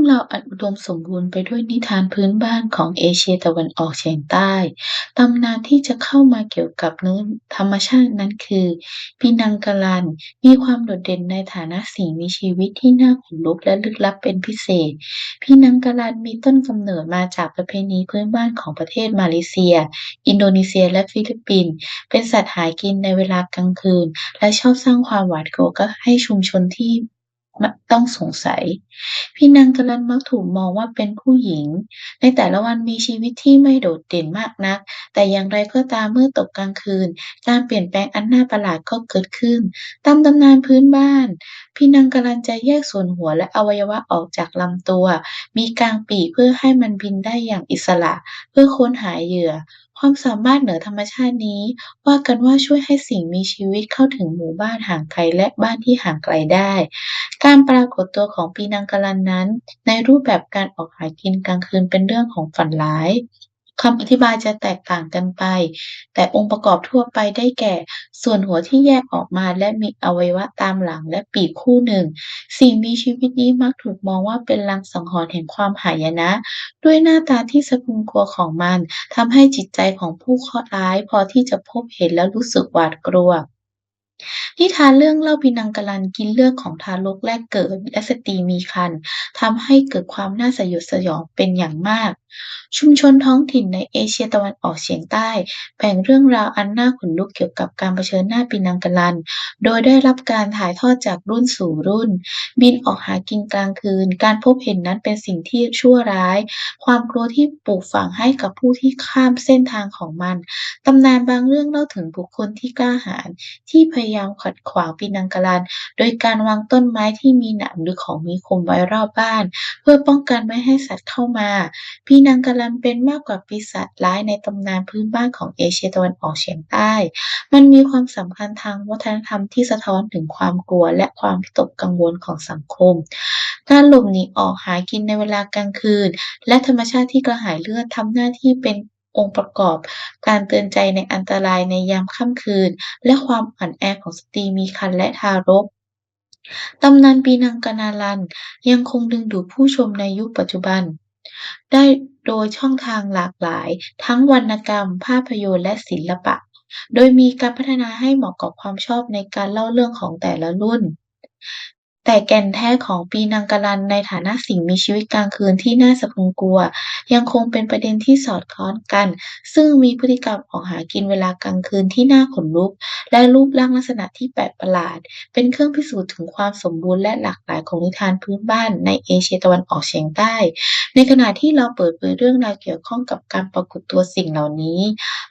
รื่องราวอันอุดมสมบูรณ์ไปด้วยนิทานพื้นบ้านของเอเชียตะวันออกเฉียงใต้ ตำนานที่จะเข้ามาเกี่ยวกับเนื้อธรรมชาตินั้นคือปีนังกาลัน มีความโดดเด่นในฐานะสิ่งมีชีวิตที่น่าขนลุกและลึกลับเป็นพิเศษปีนังกาลันมีต้นกำเนิดมาจากประเพณีพื้นบ้านของประเทศมาเลเซีย อินโดนีเซียและฟิลิปปินส์เป็นสัตว์หายกินในเวลากลางคืน และชอบสร้างความหวาดกลัวให้ชุมชนที่ ต้องสงสัย พี่นางกลันมักถูกมองว่าเป็นผู้หญิง ในแต่ละวันมีชีวิตที่ไม่โดดเด่นมากนัก แต่อย่างไรก็ตามเมื่อตกกลางคืน การเปลี่ยนแปลงอันน่าประหลาดก็เกิดขึ้น ตามตำนานพื้นบ้าน พี่นางกลันจะแยกส่วนหัวและอวัยวะออกจากลำตัว มีกางปีกเพื่อให้มันบินได้อย่างอิสระ เพื่อค้นหาเหยื่อ ความสามารถเหนือธรรมชาตินี้ ว่ากันว่าช่วยให้สิ่งมีชีวิตเข้าถึงหมู่บ้านห่างไกลและบ้านที่ห่างไกลได้ การปรากฏตัวของปีนังกลันนั้น ในรูปแบบการออกหากินกลางคืนเป็นเรื่องของฝันร้าย คำอธิบายจะแตกต่างกันไป แต่องค์ประกอบทั่วไปได้แก่ ส่วนหัวที่แยกออกมาและมีอวัยวะตามหลังและปีกคู่หนึ่ง สิ่งมีชีวิตนี้มักถูกมองว่าเป็นลางสังหรณ์แห่งความหายนะ ด้วยหน้าตาที่สะพรึงกลัวของมันทำให้จิตใจของผู้เคราะห์ร้ายพอที่จะพบเห็นแล้วรู้สึกหวาดกลัว นิทานเรื่องเล่าพินังกลันกินเลือดของทารกแรกเกิดและสตรีมีครรภ์ทำให้เกิดความน่าสยดสยองเป็นอย่างมาก ชุมชนท้องถิ่นในเอเชียตะวันออกเฉียงใต้ แบ่งเรื่องราวอันน่าขนลุกเกี่ยวกับการเผชิญหน้าปีนังกลัน โดยได้รับการถ่ายทอดจากรุ่นสู่รุ่น บินออกหากินกลางคืน การพบเห็นนั้นเป็นสิ่งที่ชั่วร้าย ความกลัวที่ปลูกฝังให้กับผู้ที่ข้ามเส้นทางของมันตำนานบางเรื่องเล่าถึงบุคคลที่กล้าหาญที่พยายามขัดขวางปีนังกลันโดยการวางต้นไม้ที่มีหนามหรือของมีคมไว้รอบบ้าน เพื่อป้องกันไม่ให้สัตว์เข้ามาปีนังกลันเป็นมากกว่าปีศาจร้ายในตำนานพื้นบ้านของเอเชียตะวันออกเฉียงใต้ มันมีความสำคัญทางวัฒนธรรมที่สะท้อนถึงความกลัวและความวิตกกังวลของสังคม การหลบหนีออกหากินในเวลากลางคืน และธรรมชาติที่กระหายเลือดทำหน้าที่เป็น องค์ประกอบ การเตือนใจในอันตรายในยามค่ำคืน และความอ่อนแอของสตรีมีครรภ์และทารกตำนานปีนังกนาลันยังคงดึงดูดผู้ชมในยุคปัจจุบัน ได้โดยช่องทางหลากหลาย ทั้งวรรณกรรม ภาพยนตร์และศิลปะ โดยมีการพัฒนาให้เหมาะกับความชอบในการเล่าเรื่องของแต่ละรุ่น แต่แก่นแท้ของปีนังกาลันในฐานะสิ่งมีชีวิตกลางคืนที่น่าสะพรึงกลัว ยังคงเป็นประเด็นที่สอดคล้องกัน ซึ่งมีพฤติกรรมออกหากินเวลากลางคืนที่น่าขนลุก และรูปร่างลักษณะที่แปลกประหลาด เป็นเครื่องพิสูจน์ถึงความสมบูรณ์และหลากหลายของนิทานพื้นบ้านในเอเชียตะวันออกเฉียงใต้ ในขณะที่เราเปิดเผยเรื่องราวเกี่ยวข้องกับการปรากฏตัวสิ่งเหล่านี้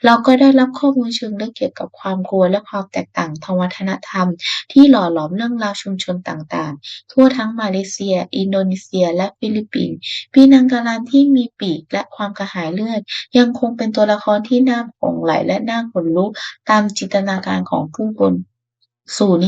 เราก็ได้รับข้อมูลเชิงลึกเกี่ยวกับความกลัวและความแตกต่างทางวัฒนธรรม ที่หล่อหลอมเรื่องราวชุมชนต่างๆ ทั่วทั้งมาเลเซีย อินโดนีเซีย และฟิลิปปินส์ปีนังการันที่มีปีปีกและความกระหายเลือด ยังคงเป็นตัวละครที่น่าหลงไหลและน่าขนลุกตามจินตนาการของผู้คนสู่นิ